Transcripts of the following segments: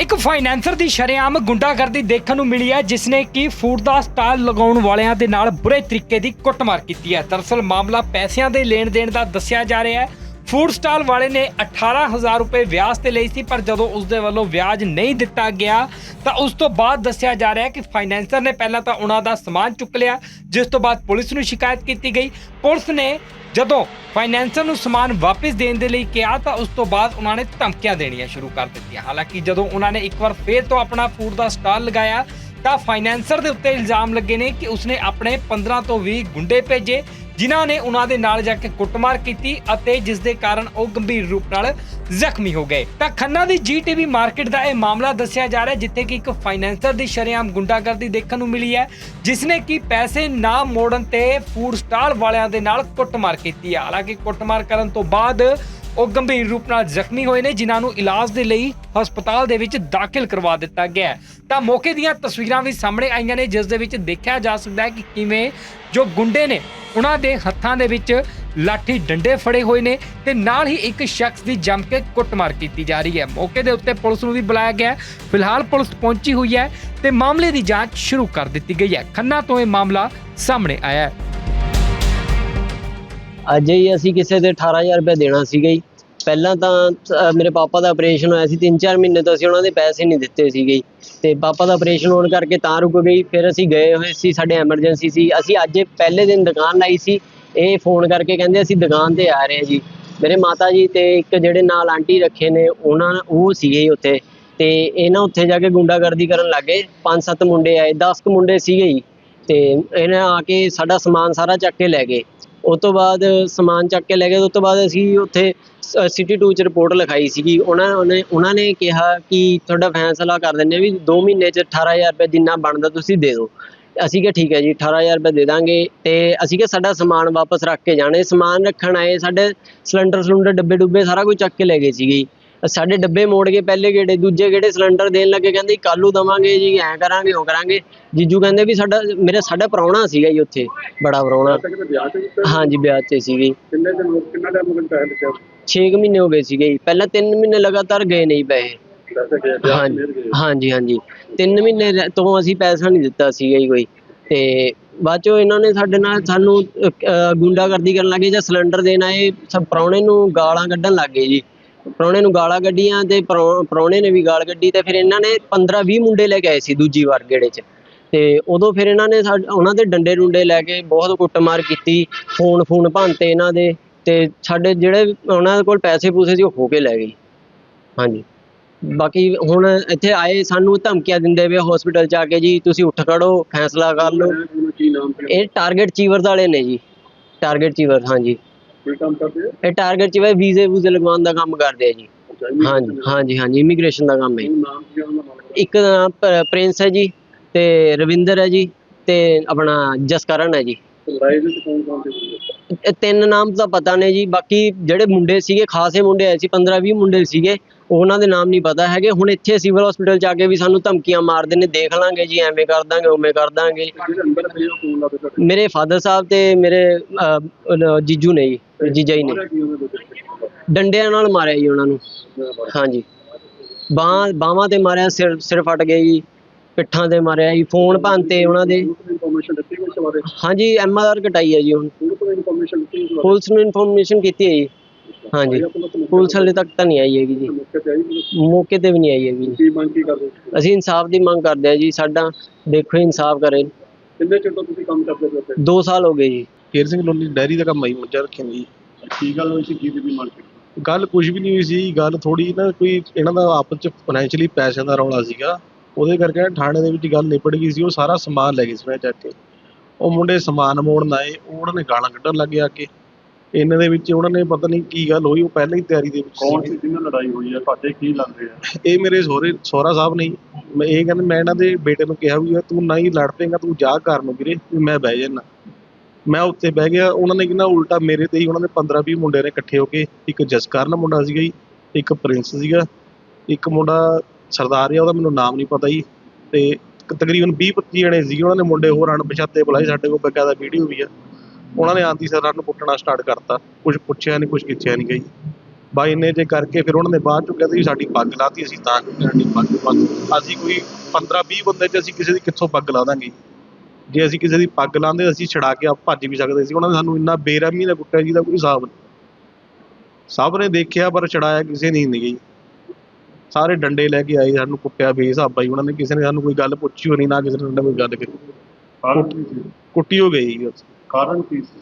ਇੱਕ ਫਾਈਨੈਂਸਰ ਦੀ ਸ਼ਰੇਆਮ ਗੁੰਡਾਗਰਦੀ ਦੇਖਣ ਨੂੰ ਮਿਲੀ ਹੈ ਜਿਸ ਨੇ ਕਿ ਫੂਡ ਦਾ ਸਟਾਲ ਲਗਾਉਣ ਵਾਲਿਆਂ ਦੇ ਨਾਲ ਬੁਰੇ ਤਰੀਕੇ ਦੀ ਕੁੱਟਮਾਰ ਕੀਤੀ ਹੈ। ਦਰਅਸਲ ਮਾਮਲਾ ਪੈਸਿਆਂ ਦੇ ਲੈਣ ਦੇਣ ਦਾ ਦੱਸਿਆ ਜਾ ਰਿਹਾ ਹੈ। ਫੂਡ ਸਟਾਲ ਵਾਲੇ ਨੇ 18000 ਰੁਪਏ ਵਿਆਜ ਤੇ ਲਈ ਸੀ, ਪਰ ਜਦੋਂ ਉਸ ਦੇ ਵੱਲੋਂ ਵਿਆਜ ਨਹੀਂ ਦਿੱਤਾ ਗਿਆ, ਤਾਂ ਉਸ ਤੋਂ ਬਾਅਦ ਦੱਸਿਆ ਜਾ ਰਿਹਾ ਹੈ ਕਿ ਫਾਈਨੈਂਸਰ ਨੇ ਪਹਿਲਾਂ ਤਾਂ ਉਹਨਾਂ ਦਾ ਸਮਾਨ ਚੁੱਕ ਲਿਆ, ਜਿਸ ਤੋਂ ਬਾਅਦ ਪੁਲਿਸ ਨੂੰ ਸ਼ਿਕਾਇਤ ਕੀਤੀ ਗਈ। ਪੁਲਿਸ ਨੇ ਜਦੋਂ ਫਾਈਨੈਂਸਰ ਨੂੰ ਸਮਾਨ ਵਾਪਸ ਦੇਣ ਦੇ ਲਈ ਕਿਹਾ ਤਾਂ ਉਸ ਤੋਂ ਬਾਅਦ ਉਹਨਾਂ ਨੇ ਧਮਕੀਆਂ ਦੇਣੀਆਂ ਸ਼ੁਰੂ ਕਰ ਦਿੱਤੀਆਂ। ਹਾਲਾਂਕਿ ਜਦੋਂ ਉਹਨਾਂ ਨੇ ਇੱਕ ਵਾਰ ਫੇਰ ਤੋਂ ਆਪਣਾ ਫੂਡ ਦਾ ਸਟਾਲ ਲਗਾਇਆ, ਤਾਂ ਫਾਈਨੈਂਸਰ ਦੇ ਉੱਤੇ ਇਲਜ਼ਾਮ ਲੱਗੇ ਨੇ ਕਿ ਉਸਨੇ ਆਪਣੇ 15 ਤੋਂ 20 ਗੁੰਡੇ ਭੇਜੇ ਜਿਨ੍ਹਾਂ ਨੇ ਉਹਨਾਂ ਦੇ ਨਾਲ ਜਾ ਕੇ ਕੁੱਟਮਾਰ ਕੀਤੀ ਅਤੇ ਜਿਸ ਦੇ ਕਾਰਨ ਉਹ ਗੰਭੀਰ ਰੂਪ ਨਾਲ ਜ਼ਖਮੀ ਹੋ ਗਏ। ਤਾਂ ਖੰਨਾ ਦੀ ਜੀਟੀਵੀ ਮਾਰਕੀਟ ਦਾ ਇਹ ਮਾਮਲਾ ਦੱਸਿਆ ਜਾ ਰਿਹਾ ਜਿੱਥੇ ਕਿ ਇੱਕ ਫਾਈਨੈਂਸਰ ਦੀ ਸ਼ਰੇਆਮ ਗੁੰਡਾਗਰਦੀ ਦੇਖਣ ਨੂੰ ਮਿਲੀ ਹੈ ਜਿਸ ਨੇ ਕਿ ਪੈਸੇ ਨਾ ਮੋੜਨ ਤੇ ਫੂਡ ਸਟਾਲ ਵਾਲਿਆਂ ਦੇ ਨਾਲ ਕੁੱਟਮਾਰ ਕੀਤੀ ਹੈ। ਹਾਲਾਂਕਿ ਕੁੱਟਮਾਰ ਕਰਨ ਤੋਂ ਬਾਅਦ ਉਹ ਗੰਭੀਰ ਰੂਪ ਨਾਲ ਜ਼ਖਮੀ ਹੋਏ ਨੇ, ਜਿਨ੍ਹਾਂ ਨੂੰ ਇਲਾਜ ਦੇ ਲਈ ਹਸਪਤਾਲ ਦੇ ਵਿੱਚ ਦਾਖਲ ਕਰਵਾ ਦਿੱਤਾ ਗਿਆ ਤਾਂ ਮੌਕੇ ਦੀਆਂ ਤਸਵੀਰਾਂ ਵੀ ਸਾਹਮਣੇ ਆਈਆਂ ਨੇ, ਜਿਸ ਦੇ ਵਿੱਚ ਦੇਖਿਆ ਜਾ ਸਕਦਾ ਹੈ ਕਿ ਕਿਵੇਂ ਜੋ ਗੁੰਡੇ ਨੇ, ਉਹਨਾਂ ਦੇ ਹੱਥਾਂ ਦੇ ਵਿੱਚ ਲਾਠੀ ਡੰਡੇ ਫੜੇ ਹੋਏ ਨੇ ਤੇ ਨਾਲ ਹੀ ਇੱਕ ਸ਼ਖਸ ਦੀ ਜੰਮ ਕੇ ਕੁੱਟਮਾਰ ਕੀਤੀ ਜਾ ਰਹੀ ਹੈ। ਮੌਕੇ ਦੇ ਉੱਤੇ ਪੁਲਿਸ ਨੂੰ ਵੀ ਬੁਲਾਇਆ ਗਿਆ ਹੈ। ਫਿਲਹਾਲ ਪੁਲਿਸ ਪਹੁੰਚੀ ਹੋਈ ਹੈ ਤੇ ਮਾਮਲੇ ਦੀ ਜਾਂਚ ਸ਼ੁਰੂ ਕਰ ਦਿੱਤੀ ਗਈ ਹੈ। ਖੰਨਾ ਤੋਂ ਇਹ ਮਾਮਲਾ ਸਾਹਮਣੇ ਆਇਆ ਹੈ। ਅੱਜ ਹੀ ਅਸੀਂ ਕਿਸੇ ਦੇ 18000 ਰੁਪਏ ਦੇਣਾ ਸੀਗਾ ਜੀ। ਪਹਿਲਾਂ ਤਾਂ ਅ, ਮੇਰੇ ਪਾਪਾ ਦਾ ਆਪਰੇਸ਼ਨ ਹੋਇਆ ਸੀ 3-4 ਮਹੀਨੇ ਤੋਂ ਅਸੀਂ ਉਹਨਾਂ ਦੇ ਪੈਸੇ ਨਹੀਂ ਦਿੱਤੇ ਸੀਗੇ ਤੇ ਪਾਪਾ ਦਾ ਆਪਰੇਸ਼ਨ ਹੋਣ ਕਰਕੇ ਤਾਂ ਰੁਕ ਗਈ ਫਿਰ ਅਸੀਂ ਗਏ ਹੋਏ ਸੀ ਸਾਡੇ ਐਮਰਜੈਂਸੀ ਸੀ। ਅਸੀਂ ਅੱਜ ਪਹਿਲੇ ਦਿਨ ਦੁਕਾਨ ਲਾਈ ਸੀ ਇਹ ਫੋਨ ਕਰਕੇ ਕਹਿੰਦੇ ਅਸੀਂ ਦੁਕਾਨ ਤੇ ਆ ਰਹੇ ਹਾਂ ਜੀ। ਮੇਰੇ ਮਾਤਾ ਜੀ ਤੇ ਇੱਕ ਜਿਹੜੇ ਨਾਲ ਆਂਟੀ ਰੱਖੇ ਨੇ ਉਹਨਾਂ ਉਹ ਸੀਗੇ ਜੀ ਉੱਥੇ। ਤੇ ਇਹਨਾਂ ਉੱਥੇ ਜਾ ਕੇ ਗੁੰਡਾਗਰਦੀ ਕਰਨ ਲੱਗੇ ਪੰਜ ਸੱਤ ਮੁੰਡੇ ਆਏ 10 ਕੁ ਮੁੰਡੇ ਸੀਗੇ ਜੀ। ਤੇ ਇਹਨਾਂ ਆ ਕੇ ਸਾਡਾ ਸਮਾਨ ਸਾਰਾ ਚੱਕ ਕੇ ਲੈ ਗਏ। ਉਸ ਤੋਂ ਬਾਅਦ ਸਮਾਨ ਚੱਕ ਕੇ ਲੈ ਗਏ, ਉਸ ਤੋਂ ਬਾਅਦ ਅਸੀਂ ਉੱਥੇ ਸਿਟੀ ਟੂ ਚ ਰਿਪੋਰਟ ਲਿਖਾਈ ਸੀਗੀ। ਉਹਨਾਂ, ਉਹਨੇ, ਉਹਨਾਂ ਨੇ ਕਿਹਾ ਕਿ ਤੁਹਾਡਾ ਫੈਸਲਾ ਕਰ ਦਿੰਦੇ ਹਾਂ ਵੀ 2 ਮਹੀਨੇ ਚ 18000 ਰੁਪਏ ਜਿੰਨਾ ਬਣਦਾ ਤੁਸੀਂ ਦੇ ਦਿਓ। ਅਸੀਂ ਕਿਹਾ ਠੀਕ ਹੈ ਜੀ 18000 ਰੁਪਏ ਦੇ ਦਾਂਗੇ ਤੇ ਅਸੀਂ ਕਿਹਾ ਸਾਡਾ ਸਮਾਨ ਵਾਪਸ ਰੱਖ ਕੇ ਜਾਣੇ। ਸਮਾਨ ਰੱਖਣ ਆਏ, ਸਾਡੇ ਸਿਲੰਡਰ ਸਿਲੰਡਰ ਡੱਬੇ ਡੁੱਬੇ ਸਾਰਾ ਕੁਝ ਚੱਕ ਕੇ ਲੈ ਗਏ ਸੀਗੇ। ਜੀ। ਸਾਡੇ ਡੱਬੇ ਮੋੜ ਕੇ ਪਹਿਲੇ ਗੇੜੇ ਦੂਜੇ ਗੇੜੇ ਸਿਲੰਡਰ ਦੇਣ ਲੱਗੇ ਕਹਿੰਦੇ ਕੱਲੂ ਦਵਾਂਗੇ ਜੀ ਐਂ ਕਰਾਂਗੇ ਉਹ ਕਰਾਂਗੇ। ਜੀਜੂ ਕਹਿੰਦੇ ਵੀ ਸਾਡਾ ਮੇਰੇ ਸਾਡਾ ਪ੍ਰਾਹੁਣਾ ਸੀਗਾ ਜੀ ਉੱਥੇ ਬੜਾ ਪ੍ਰਾਹੁਣਾ। ਹਾਂਜੀ ਵਿਆਹ ਤੇ ਸੀਗੀ। ਕਿੰਨੇ ਦਿਨ ਕਿੰਨਾ ਟਾਈਮ ਹੋ ਗਿਆ ਪੈਸੇ ਦਿੱਤੇ 6 ਮਹੀਨੇ ਹੋ ਗਏ ਸੀਗੇ ਜੀ। ਪਹਿਲਾਂ 3 ਮਹੀਨੇ ਲਗਾਤਾਰ ਗਏ ਨਹੀਂ ਪੈਸੇ। ਗਏ ਹਾਂਜੀ ਗਏ। ਹਾਂਜੀ 3 ਮਹੀਨੇ ਤੋਂ ਅਸੀਂ ਪੈਸਾ ਨਹੀਂ ਦਿੱਤਾ ਸੀਗਾ ਜੀ ਕੋਈ। ਤੇ ਬਾਅਦ ਚੋਂ ਇਹਨਾਂ ਨੇ ਸਾਡੇ ਨਾਲ ਸਾਨੂੰ ਗੁੰਡਾਗਰਦੀ ਕਰਨ ਲੱਗੇ ਜਾਂ ਸਿਲੰਡਰ ਦੇਣ ਆਏ ਸਭ ਪ੍ਰਾਹੁਣੇ ਨੂੰ ਗਾਲਾਂ ਕੱਢਣ ਲੱਗੇ ਜੀ। ਪ੍ਰਾਹੁਣੇ ਨੂੰ ਗਾਲਾਂ ਕੱਢੀਆਂ ਤੇ ਪ੍ਰਾਹੁਣੇ ਨੇ ਵੀ ਗਾਲ ਕੱਢੀ ਤੇ ਫਿਰ ਇਹਨਾਂ ਨੇ 15 20 ਮੁੰਡੇ ਲੈ ਕੇ ਆਏ ਸੀ ਦੂਜੀ ਵਾਰ ਗੇੜੇ 'ਚ। ਤੇ ਉਦੋਂ ਫਿਰ ਇਹਨਾਂ ਨੇ ਉਹਨਾਂ ਦੇ ਡੰਡੇ ਡੁੰਡੇ ਲੈ ਕੇ ਬਹੁਤ ਕੁੱਟਮਾਰ ਕੀਤੀ ਫੋਨ ਫੋਨ ਭੰਨਤੇ ਇਹਨਾਂ ਦੇ ਤੇ ਸਾਡੇ ਜਿਹੜੇ ਉਹਨਾਂ ਕੋਲ ਪੈਸੇ ਪੂਸੇ ਸੀ ਉਹ ਖੋ ਕੇ ਲੈ ਗਏ ਹਾਂਜੀ। ਬਾਕੀ ਹੁਣ ਇੱਥੇ ਆਏ ਸਾਨੂੰ ਧਮਕੀਆਂ ਦਿੰਦੇ ਵੇ ਹਸਪੀਟਲ ਚ ਆ ਕੇ ਜੀ ਤੁਸੀਂ ਉੱਠ ਖੜੋ ਫੈਸਲਾ ਕਰ ਲਓ। ਇਹ ਟਾਰਗੇਟ ਚੀਵਰ ਵਾਲੇ ਨੇ ਜੀ। ਟਾਰਗੇਟ ਚੀਵਰ ਹਾਂਜੀ। ਕੋਈ ਕੰਮ ਕਰਦੇ ਆ ਇਹ ਟਾਰਗੇਟ ਚੀਵਰ ਵੀਜ਼ੇ ਵੂਜ਼ੇ ਲਗਵਾਉਣ ਦਾ ਕੰਮ ਕਰਦੇ ਆ ਜੀ ਹਾਂਜੀ। ਹਾਂਜੀ ਹਾਂਜੀ ਇਮੀਗ੍ਰੇਸ਼ਨ ਦਾ ਕੰਮ ਹੈ ਜੀ। ਉਹ ਨਾਮ ਕੀ ਆ ਉਹਨਾਂ ਦਾ ਮਾਲਕ ਇੱਕ ਦਾ ਨਾਮ ਪ- ਪ੍ਰਿੰਸ ਹੈ ਜੀ ਤੇ ਰਵਿੰਦਰ ਹੈ ਜੀ ਤੇ ਆਪਣਾ ਜਸਕਰਨ ਹੈ ਜੀ ਦਾ ਲੜਾਈ ਵਿੱਚ ਕੌਣ ਕੌਣ ਸੀ ਬੰਦੇ? ਇਹ ਤਿੰਨ ਨਾਮ ਤਾਂ ਪਤਾ ਨੇ ਜੀ ਬਾਕੀ ਜਿਹੜੇ ਮੁੰਡੇ ਸੀਗੇ ਖਾਸੇ ਮੁੰਡੇ ਆਏ ਸੀ 15 20 ਮੁੰਡੇ ਸੀਗੇ ਉਹਨਾਂ ਦੇ ਨਾਮ ਨਹੀਂ ਪਤਾ ਹੈਗੇ ਹੁਣ ਇੱਥੇ ਸਿਵਲ ਹਸਪੀਟਲ ਚ ਆ ਕੇ ਵੀ ਸਾਨੂੰ ਧਮਕੀਆਂ ਮਾਰਦੇ ਨੇ ਦੇਖ ਲਾਂਗੇ ਜੀ ਐਵੇਂ ਕਰ ਦਾਂਗੇ ਉਵੇਂ ਕਰ ਦਾਂਗੇ ਜਿਹਦੇ ਅੰਦਰ ਪਏ ਉਹ ਕੌਣ ਲੱਗਦੇ ਤੁਹਾਡੇ ਮੇਰੇ ਫਾਦਰ ਸਾਹਿਬ ਤੇ ਮੇਰੇ ਅਹ, ਜੀਜੂ ਨੇ ਜੀ ਜੀਜਾ ਜੀ ਨੇ? ਡੰਡਿਆਂ ਨਾਲ ਮਾਰਿਆ ਜੀ ਉਹਨਾਂ ਨੂੰ। ਹਾਂਜੀ। ਬਾਹਾਂ ਬਾਹਾਂ ਤੇ ਮਾਰਿਆ ਸਿਰ ਸਿਰ ਫਟ ਗਿਆ ਜੀ। ਪਿੱਠਾਂ ਤੇ ਮਾਰਿਆ ਜੀ। ਫੋਨ ਭੰਨਤੇ ਉਹਨਾਂ ਦੇ। ਹਾਂਜੀ ਐਮ ਆਰ ਕਟਾਈ ਹੈ ਜੀ ਹੁਣ। ਪੁਲਿਸ ਨੂੰ ਇਨਫੋਰਮੇਸ਼ਨ ਕੀਤੀ ਹੈ ਜੀ। ਹਾਂਜੀ। ਪੁਲਿਸ ਹਾਲੇ ਤੱਕ ਤਾਂ ਨਹੀਂ ਆਈ ਹੈਗੀ ਜੀ। ਮੌਕੇ ਤੇ ਵੀ ਨਹੀਂ ਆਈ ਹੈਗੀ ਜੀ। ਕੀ ਮੰਗ ਕੀ ਕਰਦੇ ਹੋ? ਅਸੀਂ ਇਨਸਾਫ ਦੀ ਮੰਗ ਕਰਦੇ ਆ ਜੀ। ਸਾਡਾ ਦੇਖੋ ਇਨਸਾਫ ਕਰੇ। ਕਿੰਨੇ ਚਿਰ ਤੋਂ ਤੁਸੀਂ ਕੰਮ ਕਰਦੇ ਹੋ ਉੱਥੇ 2 ਸਾਲ ਹੋ ਗਏ ਜੀ। ਕੇਰ ਸਿੰਘ ਲੋਨੀ ਡੈਰੀ ਦਾ ਕੰਮ ਆਈ ਮੱਝਾਂ ਰੱਖੀਆਂ ਨੇ ਜੀ। ਕੀ ਗੱਲ ਹੋਈ ਸੀ ਜੀਬੀਬੀ ਮਾਰਕੀਟ ਗੱਲ ਕੁਝ ਵੀ ਨਹੀਂ ਹੋਈ ਸੀ ਗੱਲ ਥੋੜੀ ਨਾ ਕੋਈ ਇਹਨਾਂ ਦਾ ਆਪਸ ਚ ਫਾਈਨੈਂਸ਼ੀਅਲੀ ਪੈਸਿਆਂ ਦਾ ਰੌਲਾ ਸੀਗਾ। ਉਹਦੇ ਕਰਕੇ ਨਾ ਥਾਣੇ ਦੇ ਵਿੱਚ ਗੱਲ ਨਿਪਟ ਗਈ ਸੀ ਉਹ ਸਾਰਾ ਸਮਾਨ ਲੈ ਗਏ ਸੀ ਮੈਂ ਚੱਕ ਕੇ। ਉਹ ਮੁੰਡੇ ਸਮਾਨ ਮੋੜਨ ਆਏ ਉਹ ਉਹਨਾਂ ਨੇ ਗਾਲਾਂ ਕੱਢਣ ਲੱਗੇ ਆ ਕੇ। ਇਹਨਾਂ ਦੇ ਵਿੱਚ ਉਹਨਾਂ ਨੇ ਪਤਾ ਨਹੀਂ ਕੀ ਗੱਲ ਹੋਈ ਉਹ ਪਹਿਲਾਂ ਹੀ ਤਿਆਰੀ ਦੇ ਵਿੱਚ ਕੌਣ। ਸੀ ਜਿਹਨਾਂ ਲੜਾਈ ਹੋਈ ਹੈ ਤੁਹਾਡੇ ਕੀ ਲੱਗਦੇ ਆ? ਇਹ ਮੇਰੇ ਸਹੁਰੇ ਸਹੁਰਾ ਸਾਹਿਬ ਨਹੀਂ ਮੈਂ ਇਹ ਕਹਿੰਦੇ ਮੈਂ ਇਹਨਾਂ ਦੇ ਬੇਟੇ ਨੂੰ ਕਿਹਾ ਵੀ ਤੂੰ ਨਾ ਹੀ ਲੜ ਪਏਗਾ ਤੂੰ ਜਾ ਘਰ ਨੂੰ ਵੀਰੇ ਮੈਂ ਬਹਿ ਜਾਣਾ ਮੈਂ ਉੱਥੇ ਬਹਿ ਗਿਆ, ਉਹਨਾਂ ਨੇ ਕਿਹਾ ਉਲਟਾ ਮੇਰੇ ਤੇ ਹੀ ਉਹਨਾਂ ਨੇ 15 20 ਮੁੰਡੇ ਨੇ ਇਕੱਠੇ ਹੋ ਕੇ, ਇੱਕ ਜਸਕਰਨ ਮੁੰਡਾ ਸੀਗਾ ਜੀ, ਇੱਕ ਪ੍ਰਿੰਸ ਸੀਗਾ, ਇੱਕ ਮੁੰਡਾ ਸਰਦਾਰ ਆ ਉਹਦਾ ਮੈਨੂੰ ਨਾਮ ਨਹੀਂ ਪਤਾ ਜੀ, ਤੇ ਤਕਰੀਬਨ 20 25 ਜਣੇ ਸੀਗੇ, ਉਹਨਾਂ ਨੇ ਮੁੰਡੇ ਹੋਰ ਅਣਪਛਾਤੇ ਬੁਲਾਏ ਸਾਡੇ ਕੋਲ ਬਕਾਇਦਾ ਵੀਡੀਓ ਵੀ ਆ। ਉਹਨਾਂ ਨੇ ਆਂਦੀ ਸਰਾਂ ਨੂੰ ਕੁੱਟਣਾ ਸਟਾਰਟ ਕਰਤਾ ਕੁਝ ਪੁੱਛਿਆ ਨਹੀਂ ਕੁਝ ਕਿੱਛਿਆ ਨਹੀਂ ਗਈ। ਬਾਈ ਨੇ ਜੇ ਕਰਕੇ ਫਿਰ ਉਹਨਾਂ ਨੇ ਬਾਅਦ ਚੋਂ ਕਹਿੰਦੇ ਸਾਡੀ ਪੱਗ ਲਾਤੀ ਅਸੀਂ, ਤਾਂ ਕਿਉਂ ਸਾਡੀ ਪੱਗ ਪੱਗ, ਅਸੀਂ ਕੋਈ 15 20 ਬੰਦੇ ਚ ਅਸੀਂ ਕਿਸੇ ਦੀ ਕਿੱਥੋਂ ਪੱਗ ਲਾ ਦਾਂਗੇ। ਜੇ ਅਸੀਂ ਕਿਸੇ ਦੀ ਪੱਗ ਲਾਉਂਦੇ ਅਸੀਂ ਛੜਾ ਕੇ ਆਪ ਭੱਜ ਵੀ ਸਕਦੇ ਸੀ। ਉਹਨਾਂ ਨੇ ਸਾਨੂੰ ਇੰਨਾ ਬੇਰਹਿਮੀ ਨਾਲ ਕੁੱਟਿਆ ਜਿਹਦਾ ਕੋਈ ਹਿਸਾਬ ਨਹੀਂ। ਸਭ ਨੇ ਦੇਖਿਆ ਪਰ ਛੜਾਇਆ ਕਿਸੇ ਨੇ ਨਹੀਂ। ਗਈ ਸਾਰੇ ਡੰਡੇ ਲੈ ਕੇ ਆਏ ਸਾਨੂੰ ਕੁੱਟਿਆ ਬੇਹਿਸਾਬਾ ਹੀ ਉਹਨਾਂ ਨੇ ਕਿਸੇ ਨੇ ਸਾਨੂੰ ਕੋਈ ਗੱਲ ਪੁੱਛੀ ਹੋਣੀ ਨਾ ਕਿਸੇ ਨੇ ਸਾਡੇ ਨਾਲ ਕੋਈ ਗੱਲ ਕੀਤੀ ਕੀ ਕੁੱਟੀ ਹੋ ਗਈ। ਕਾਰਨ ਕੀ ਸੀ?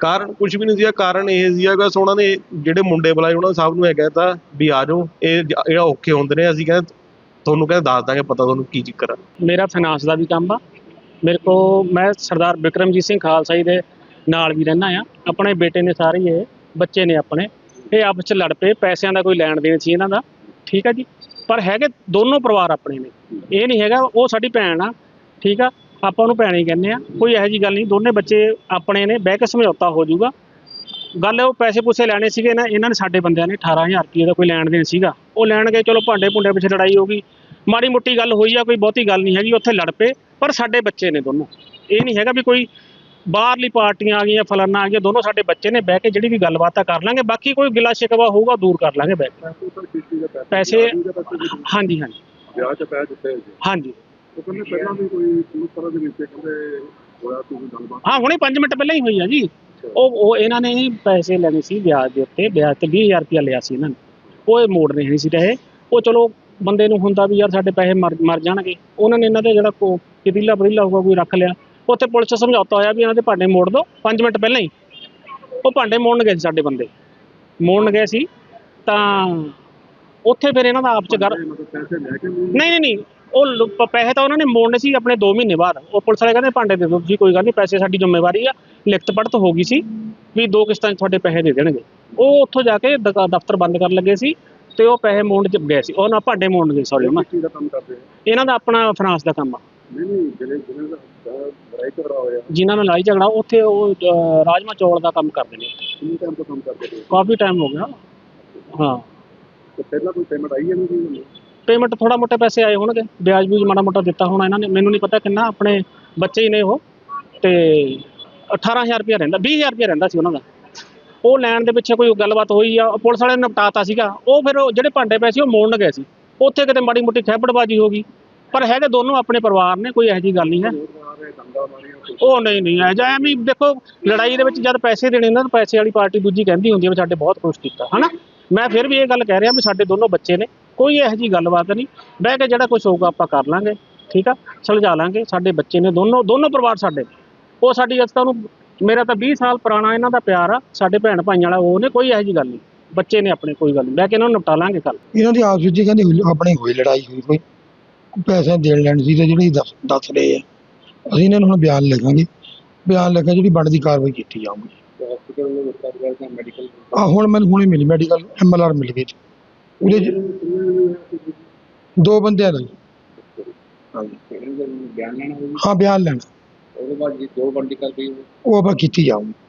ਕਾਰਨ ਕੁਝ ਵੀ ਨਹੀਂ ਸੀਗਾ। ਕਾਰਨ ਇਹ ਸੀਗਾ ਬਸ ਉਹਨਾਂ ਨੇ ਜਿਹੜੇ ਮੁੰਡੇ ਬੁਲਾਏ ਉਹਨਾਂ ਸਭ ਨੂੰ ਇਹ ਕਹਿਤਾ ਵੀ ਆ ਜਾਓ। ਇਹ ਜਿਹੜਾ ਔਖੇ ਹੁੰਦੇ ਨੇ। ਅਸੀਂ ਕਹਿੰਦੇ ਤੁਹਾਨੂੰ ਕਹਿੰਦੇ ਦੱਸ ਦਾਂਗੇ ਪਤਾ ਤੁਹਾਨੂੰ ਕੀ ਚੱਕਰ ਆ। ਮੇਰਾ ਫਾਈਨਾਂਸ ਦਾ ਵੀ ਕੰਮ ਆ। ਮੇਰੇ ਕੋ ਮੈਂ ਸਰਦਾਰ ਬਿਕਰਮਜੀਤ ਸਿੰਘ ਖਾਲਸਾ ਜੀ ਦੇ ਨਾਲ ਵੀ ਰਹਿਣਾ ਆ ਆਪਣੇ ਬੇਟੇ ਨੇ ਸਾਰੇ ਹੀ ਇਹ, ਬੱਚੇ ਨੇ ਆਪਣੇ। ਇਹ ਆਪਸ ਚ ਲੜ ਪਏ, ਪੈਸਿਆਂ ਦਾ ਕੋਈ ਲੈਣ ਦੇਣ ਸੀ ਇਹਨਾਂ ਦਾ। ਠੀਕ ਆ ਜੀ? ਪਰ ਹੈਗੇ ਦੋਨੋਂ ਪਰਿਵਾਰ ਆਪਣੇ ਨੇ। ਇਹ ਨਹੀਂ ਹੈਗਾ, ਉਹ ਸਾਡੀ ਭੈਣ ਆ। ਠੀਕ ਆ? ਆਪਾਂ ਉਹਨੂੰ ਭੈਣ ਹੀ ਕਹਿੰਦੇ ਆ। ਕੋਈ ਇਹੋ ਜੀ ਗੱਲ ਨਹੀਂ, ਦੋਨੇ ਬੱਚੇ ਆਪਣੇ ਨੇ, ਬਹਿ ਕੇ ਸਮਝੌਤਾ ਹੋ ਜਾਊਗਾ। ਗੱਲ ਉਹ ਪੈਸੇ ਪੂਸੇ ਲੈਣੇ ਸੀਗੇ ਨਾ, ਇਹਨਾਂ ਨੇ ਸਾਡੇ ਬੰਦਿਆਂ ਨੇ 18000 ਰੁਪਏ ਦਾ ਕੋਈ ਲੈਣ ਦੇਣ ਸੀਗਾ। ਉਹ ਲੈਣ ਗਏ, ਚਲੋ ਭਾਂਡੇ ਭੁੰਡੇ ਪਿੱਛੇ ਲੜਾਈ ਹੋ ਗਈ। ਮਾੜੀ ਮੋਟੀ ਗੱਲ ਹੋਈ ਆ ਕੋਈ ਬਹੁਤੀ ਗੱਲ ਨਹੀਂ ਹੈਗੀ ਉੱਥੇ ਲੜ ਪਏ ਪਰ ਸਾਡੇ ਬੱਚੇ ਨੇ ਦੋਨੋਂ। ਇਹ ਨਹੀਂ ਹੈਗਾ ਵੀ ਕੋਈ ਬਾਹਰਲੀ ਪਾਰਟੀਆਂ ਆ ਗਈਆਂ ਫਲਾਨਾ ਆ ਗਿਆ ਦੋਨੋਂ ਸਾਡੇ ਬੱਚੇ ਨੇ ਬਹਿ ਕੇ ਜਿਹੜੀ ਵੀ ਗੱਲਬਾਤ ਆ ਕਰ ਲਾਂਗੇ ਬਾਕੀ ਕੋਈ ਗਿਲਾ ਸ਼ਿਕਵਾ ਹੋਊਗਾ ਦੂਰ ਕਰ ਲਾਂਗੇ ਬਹਿ ਕੇ। ਪੈਸੇ ਹਾਂਜੀ ਹਾਂਜੀ। ਵਿਆਹ ਚ ਪੈਸੇ ਦਿੱਤੇ ਹਾਂਜੀ। ਉਹ ਕਹਿੰਦੇ ਪਹਿਲਾਂ ਵੀ ਕੋਈ ਪੁਲਿਸ ਤਰ੍ਹਾਂ ਦੇ ਵਿੱਚ ਕਹਿੰਦੇ ਹੋਇਆ ਸੀ ਕੋਈ ਗੱਲਬਾਤ? ਹਾਂ ਹੁਣੇ 5 ਮਿੰਟ ਪਹਿਲਾਂ ਹੀ ਹੋਈ ਆ ਜੀ। ਉਹ ਉਹ ਇਹਨਾਂ ਨੇ ਪੈਸੇ ਲੈਣੇ ਸੀ ਵਿਆਜ ਦੇ ਉੱਤੇ ਵਿਆਜ ਤੇ 20000 ਰੁਪਇਆ ਲਿਆ ਸੀ ਇਹਨਾਂ ਨੇ। ਉਹ ਇਹ ਮੋੜਨੇ ਨਹੀਂ ਸੀ ਰਹੇ ਉਹ ਚਲੋ ਬੰਦੇ ਨੂੰ ਹੁੰਦਾ ਵੀ ਯਾਰ ਸਾਡੇ ਪੈਸੇ ਮਰ ਮਰ ਜਾਣਗੇ। ਉਹਨਾਂ ਨੇ ਇਹਨਾਂ ਦੇ ਜਿਹੜਾ ਕੋ ਕਤੀਲਾ ਬਦੀਲਾ ਹੋਊਗਾ, ਕੋਈ ਰੱਖ ਲਿਆ। ਉੱਥੇ ਪੁਲਿਸ 'ਚ ਸਮਝੌਤਾ ਹੋਇਆ ਵੀ ਇਹਨਾਂ ਦੇ ਭਾਂਡੇ ਮੋੜ ਦਿਓ 5 ਮਿੰਟ ਪਹਿਲਾਂ ਹੀ। ਉਹ ਭਾਂਡੇ ਮੋੜਨ ਗਏ ਸੀ ਸਾਡੇ ਬੰਦੇ। ਮੋੜਨ ਗਏ ਸੀ, ਤਾਂ ਉੱਥੇ ਫਿਰ ਇਹਨਾਂ ਦਾ ਆਪ 'ਚ ਗਰ ਨਹੀਂ ਨਹੀਂ ਨਹੀਂ। ਉਹ ਪੈਸੇ ਤਾਂ ਉਹਨਾਂ ਨੇ ਮੋੜਨੇ ਸੀ ਆਪਣੇ 2 ਮਹੀਨੇ ਬਾਅਦ। ਉਹ ਪੁਲਿਸ ਵਾਲੇ ਕਹਿੰਦੇ ਭਾਂਡੇ ਦੇ ਦਿਓ ਜੀ, ਕੋਈ ਗੱਲ ਨਹੀਂ, ਪੈਸੇ ਸਾਡੀ ਜ਼ਿੰਮੇਵਾਰੀ ਆ। ਲਿਖਤ ਪੜਤ ਹੋ ਗਈ ਸੀ ਵੀ ਦੋ ਕਿਸ਼ਤਾਂ 'ਚ ਤੁਹਾਡੇ ਪੈਸੇ ਦੇ ਦੇਣਗੇ। ਉਹ ਉੱਥੋਂ ਜਾ ਕੇ ਦਫ਼ਤਰ ਬੰਦ ਕਰਨ ਲੱਗੇ ਸੀ। ਤੇ ਉਹ ਪੈਸੇ ਮੋੜਨ ਚ ਗਏ ਸੀ। ਉਹ ਨਾ ਭਾਂਡੇ ਮੋੜਨ ਗਏ ਸੌਰੀ ਉਹਨਾਂ ਕਿਸ ਚੀਜ਼ ਦਾ ਕੰਮ ਕਰਦੇ ਆ ਇਹਨਾਂ ਦਾ ਆਪਣਾ ਫਰਾਂਸ ਦਾ ਕੰਮ ਆ। ਨਹੀਂ ਨਹੀਂ ਜਿਹੜੇ ਜਿਹਨਾਂ ਦਾ ਅਹ, ਲੜਾਈ ਝਗੜਾ ਹੋਇਆ। ਜਿਨ੍ਹਾਂ ਨਾਲ ਲੜਾਈ ਝਗੜਾ ਉੱਥੇ ਉਹ ਅਹ, ਰਾਜਮਾ ਚੌਲ ਦਾ ਕੰਮ ਕਰਦੇ ਨੇ। ਕਿੰਨੇ ਟਾਈਮ ਤੋਂ ਕੰਮ ਕਰਦੇ ਹੋ ਕਾਫੀ ਟਾਈਮ ਹੋ ਗਿਆ। ਹਾਂ। ਤੇ ਪਹਿਲਾਂ ਕੋਈ ਪੇਮੈਂਟ ਆਈ ਹੈ ਨਹੀਂ ਜੀ? ਪੇਮੈਂਟ ਥੋੜਾ ਮੋਟਾ ਪੈਸੇ ਆਏ ਹੋਣਗੇ। ਵਿਆਜ ਵੀ ਮਾੜਾ ਮੋਟਾ ਦਿੱਤਾ ਹੋਣਾ ਇਹਨਾਂ ਨੇ। ਮੈਨੂੰ ਨਹੀਂ ਪਤਾ ਕਿੰਨਾ ਆਪਣੇ ਬੱਚੇ ਹੀ ਨੇ ਉਹ। ਤੇ 18000 ਰੁਪਇਆ ਰਹਿੰਦਾ 20000 ਰੁਪਇਆ ਰਹਿੰਦਾ ਸੀ ਉਹਨਾਂ ਦਾ। ਉਹ ਲੈਣ ਦੇ ਪਿੱਛੇ ਕੋਈ ਗੱਲਬਾਤ ਹੋਈ ਆ, ਉਹ ਪੁਲਿਸ ਵਾਲਿਆਂ ਨੇ ਨਿਪਟਾਤਾ ਸੀਗਾ। ਉਹ ਫਿਰ ਉਹ ਜਿਹੜੇ ਭਾਂਡੇ ਪਏ ਸੀ, ਉਹ ਮੋੜਨ ਗਏ ਸੀ। ਉੱਥੇ ਕਿਤੇ ਮਾੜੀ ਮੋਟੀ ਖੈਬੜਬਾਜੀ ਹੋ ਗਈ। ਪਰ ਹੈਗੇ ਦੋਨੋਂ ਆਪਣੇ ਪਰਿਵਾਰ ਨੇ, ਕੋਈ ਇਹੋ ਜਿਹੀ ਗੱਲ ਨਹੀਂ ਹੈ। ਉਹ ਨਹੀਂ ਨਹੀਂ ਐ ਜਾਂ ਐਵੇਂ ਦੇਖੋ, ਲੜਾਈ ਦੇ ਵਿੱਚ ਜਦ ਪੈਸੇ ਦੇਣੇ ਨਾ ਤਾਂ ਪੈਸੇ ਵਾਲੀ ਪਾਰਟੀ ਦੂਜੀ ਕਹਿੰਦੀ ਹੁੰਦੀ ਹੈ ਵੀ ਸਾਡੇ ਬਹੁਤ ਕੁਛ ਕੀਤਾ, ਹਨਾ? ਮੈਂ ਫਿਰ ਵੀ ਇਹ ਗੱਲ ਕਹਿ ਰਿਹਾ ਵੀ ਸਾਡੇ ਦੋਨੋਂ ਬੱਚੇ ਨੇ, ਕੋਈ ਇਹੋ ਜਿਹੀ ਗੱਲਬਾਤ ਨਹੀਂ। ਬਹਿ ਕੇ ਜਿਹੜਾ ਕੁਝ ਹੋਊਗਾ, ਆਪਾਂ ਕਰ ਲਾਂਗੇ, ਠੀਕ ਆ? ਸੁਲਝਾ ਲਾਂਗੇ। ਸਾਡੇ ਬੱਚੇ ਨੇ ਦੋਨੋਂ ਦੋਨੋਂ ਪਰਿਵਾਰ ਸਾਡੇ ਉਹ ਸਾਡੀ ਅੱਜ ਨੂੰ ਮੇਰਾ ਤਾਂ 20 ਸਾਲ ਪੁਰਾਣਾ ਇਹਨਾਂ ਦਾ ਪਿਆਰ ਆ ਸਾਡੇ ਭੈਣ ਭਾਈਆਂ ਵਾਲਾ ਉਹ ਨੇ ਕੋਈ ਇਹੋ ਗੱਲ ਨਹੀਂ। ਬੱਚੇ ਨੇ ਆਪਣੇ ਕੋਈ ਗੱਲ ਨਹੀਂ। ਬਹਿ ਕੇ ਇਹਨਾਂ ਨੂੰ ਨਿਪਟਾ ਲਾਂਗੇ ਕੱਲ ਇਹਨਾਂ ਦੀ ਆਪਸ ਵਿੱਚ ਹੀ ਕਹਿੰਦੇ ਹੋਈ- ਆਪਣੀ ਹੋਈ ਲੜਾਈ ਹੋਈ ਕੋਈ। ਪੈਸੇ ਦੇਣ ਲੈਣ ਸੀ ਤੇ ਜਿਹੜੀ ਦੱਸ ਦੱਸ ਰਹੇ ਆ। ਅਸੀਂ ਇਹਨਾਂ ਨੂੰ ਹੁਣ ਬਿਆਨ ਲਿਖਾਂਗੇ। ਬਿਆਨ ਲਿਖ ਕੇ ਜਿਹੜੀ ਬਣਦੀ ਕਾਰਵਾਈ ਕੀਤੀ ਜਾਊਗੀ। ਹਸਪੀਟਲ ਨੂੰ ਵਿਸਤਾਰ ਕਰਕੇ ਮੈਡੀਕਲ ਆ ਹੁਣ ਮੈਨੂੰ ਹੁਣੇ ਮਿਲੀ ਮੈਡੀਕਲ ਐਮਐਲਆਰ ਮਿਲ ਗਈ। ਜੀ। ਉਹਦੇ 'ਚ ਦੋ ਬੰਦਿਆਂ ਦਾ ਜੀ। ਬਿਆਨ ਲੈਣਾ ਹੋਊਗਾ ਹਾਂ ਬਿਆਨ ਲੈਣਾ। ਉਹਦੇ ਬਾਅਦ ਜੀ ਦੋ ਬੰਡੀ ਕਰ ਉਹ ਆਪਾਂ ਕੀਤੀ ਜਾਊਗੀ।